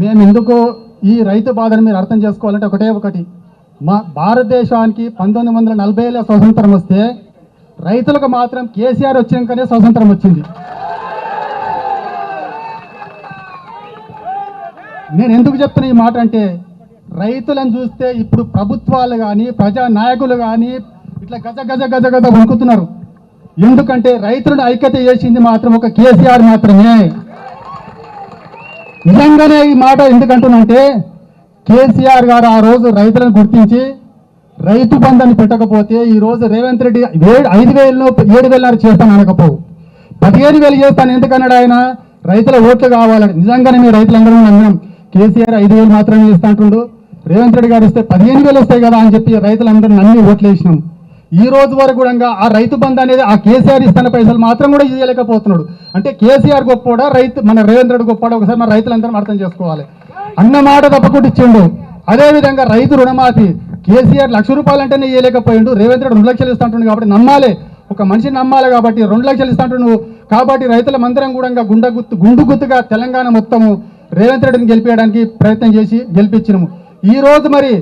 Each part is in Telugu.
మేము ఎందుకు ఈ రైతు బాధను మీరు అర్థం చేసుకోవాలంటే ఒకటే ఒకటి. మా భారతదేశానికి పంతొమ్మిది వందల నలభైలో స్వతంత్రం వస్తే రైతులకు మాత్రం కేసీఆర్ వచ్చినాకనే స్వతంత్రం వచ్చింది. నేను ఎందుకు చెప్తున్నా ఈ మాట అంటే రైతులను చూస్తే ఇప్పుడు ప్రభుత్వాలు కానీ ప్రజా నాయకులు కానీ ఇట్లా గజ గజ గజ గజ వణుకుతున్నారు. ఎందుకంటే రైతులను ఐక్యత చేసింది మాత్రం ఒక కేసీఆర్ మాత్రమే. నిజంగానే ఈ మాట ఎందుకంటున్నంటే కేసీఆర్ గారు ఆ రోజు రైతులను గుర్తించి రైతు బంధాన్ని పెట్టకపోతే ఈ రోజు రేవంత్ రెడ్డి ఏడు ఐదు వేలలో ఏడు వేలన్నర చేస్తాను అనకపోవు పదిహేను వేలు చేస్తాను ఎందుకన్నాడు ఆయన? రైతుల ఓట్లు కావాలని. నిజంగానే మీ రైతులందరూ నమ్మినాం. కేసీఆర్ ఐదు వేలు మాత్రమే ఇస్తా అంటుండు. రేవంత్ రెడ్డి గారు ఇస్తే పదిహేను వేలు వస్తాయి కదా అని చెప్పి రైతులందరూ నమ్మి ఓట్లు వేసినాం. ఈ రోజు వరకు కూడా ఆ రైతు బంధు అనేది ఆ కేసీఆర్ ఇస్తున్న పైసలు మాత్రం కూడా ఇవ్వలేకపోతున్నాడు అంటే కేసీఆర్ గొప్పోడా రైతు మన రేవంత్ రెడ్డి ఒకసారి మన రైతులందరం అర్థం చేసుకోవాలి. అన్న మాట తప్పకుండా ఇచ్చిండు అదేవిధంగా రైతు రుణమాఫీ కేసీఆర్ లక్ష రూపాయలంటేనే ఇవ్వలేకపోయిండు రేవంత్ రెడ్డి రెండు లక్షలు ఇస్తాంటుండు కాబట్టి నమ్మాలి. ఒక మనిషిని నమ్మాలి కాబట్టి రెండు లక్షలు ఇస్తాంటుండు. కాబట్టి రైతుల మందిరం కూడా గుండె గుత్తు గుండు గుత్తుగా తెలంగాణ మొత్తము రేవంత్ రెడ్డిని గెలిపించడానికి ప్రయత్నం చేసి గెలిపించినము. ఈ రోజు మరి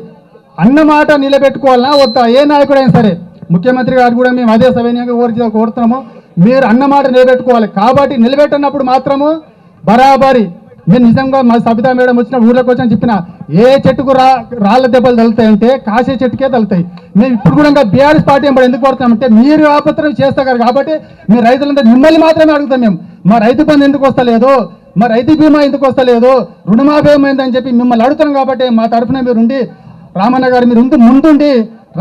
అన్న మాట నిలబెట్టుకోవాలన్నా వద్దా? ఏ నాయకుడైనా సరే ముఖ్యమంత్రి గారు కూడా మేము అదే సవినయంగా కోరి కోరుతున్నాము. మీరు అన్నమాట నిలబెట్టుకోవాలి. కాబట్టి నిలబెట్టినప్పుడు మాత్రము బరాబరి నేను నిజంగా మా సబితా మేడం వచ్చిన ఊర్లోకి వచ్చి చెప్పిన ఏ చెట్టుకు రా రాళ్ళ దెబ్బలు తగులుతాయంటే కాసే చెట్టుకే తగులుతాయి. మేము ఇప్పుడు కూడా బీఆర్ఎస్ పార్టీ ఎంబడి ఎందుకు కోరుతామంటే మీరు ఆపత్రం చేస్తారు కాబట్టి మీ రైతులందరూ మిమ్మల్ని మాత్రమే అడుగుతాం మేము. మా రైతు బంధు ఎందుకు వస్తలేదు? మా రైతు బీమా ఎందుకు వస్తలేదు? రుణమాఫీ ఏమైందని చెప్పి మిమ్మల్ని అడుగుతున్నాం కాబట్టి మా తరఫున మీరు ఉండి రామన్న గారు మీరు ఉండి ముందుండి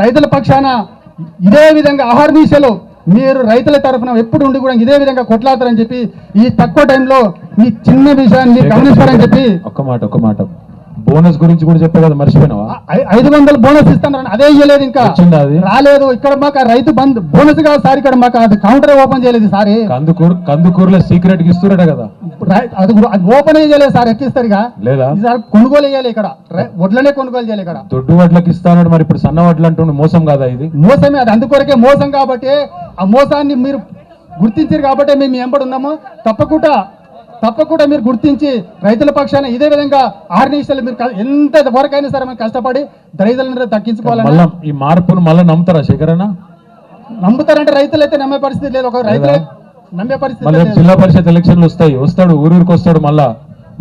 రైతుల పక్షాన ఇదే విధంగా ఆహార దిశలో మీరు రైతుల తరఫున ఎప్పుడు ఉండి కూడా ఇదే విధంగా కొట్లాడతారని చెప్పి ఈ తక్కువ టైంలో ఈ చిన్న విషయాన్ని గమనిస్తారని చెప్పి ఒక్క మాట ఒక్క మాట. బోనస్ గురించి కూడా చెప్పే కదా మర్చిపోయినావా? ఐదు వందలు బోనస్ ఇస్తాను అదే ఇవ్వలేదు ఇంకా? రాలేదు. ఇక్కడ మాకు రైతు బంద్ బోనస్ కాదు సార్ ఇక్కడ మాకు అది కౌంటర్ ఓపెన్ చేయలేదు సార్. కందుకూరు కందుకూరులో సీక్రెట్కి ఇస్తురట కదా. అది అది ఓపెన్ చేయలేదు సార్ ఎట్లిస్తారు ఇక. లేదా? కొనుగోలు చేయాలి ఇక్కడ. వడ్లనే కొనుగోలు చేయాలి ఇక్కడ. దొడ్డు వడ్లకి ఇస్తానన్నాడు మరి ఇప్పుడు సన్న వడ్లు అంటుండు మోసం కాదా ఇది? మోసమే అది అందుకొరకే మోసం కాబట్టి ఆ మోసాన్ని మీరు గుర్తించారు కాబట్టి మేము మీ వెంబడి ఉన్నాము. తప్పకుండా తప్పకుండా మీరు గుర్తించి రైతుల పక్షాన ఇదే విధంగా ఆరు నిమిషాలు మీరు ఎంత వరకైనా సరే మనం కష్టపడి రైతులను మళ్ళా ఈ మార్పును మళ్ళా నమ్ముతారా శేఖరన్న? నమ్ముతారంటే రైతులు అయితే నమ్మే పరిస్థితి లేదు. ఒక రైతు లేదా? నమ్మే పరిస్థితి జిల్లా పరిషత్ ఎలక్షన్లు వస్తాయి. వస్తాడు ఊరూరికి వస్తాడు మళ్ళా.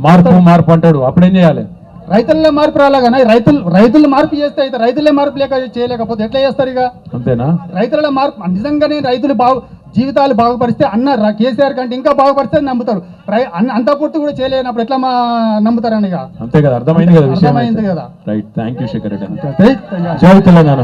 మార్పు మార్పు అంటాడు. అప్పుడేం చేయాలి? రైతుల్లో మార్పు రాలేగానే రైతులు రైతులు మార్పు చేస్తే అయితే రైతులే మార్పు లేక చేయలేకపోతే ఎట్లా చేస్తారు ఇక? అంతేనా? రైతుల మార్పు నిజంగానే రైతులు బాగు జీవితాలు బాగుపరిస్తే అన్న కేసీఆర్ కంటే ఇంకా బాగుపరిస్తే నమ్ముతారు. అంత పూర్తి కూడా చేయలేనప్పుడు ఎట్లా మా నమ్ముతారని అంతే కదా అర్థమైంది కదా విషయం అర్థమైంది కదా. Right thank you Shekhar Reddy. జై తెలంగాణ.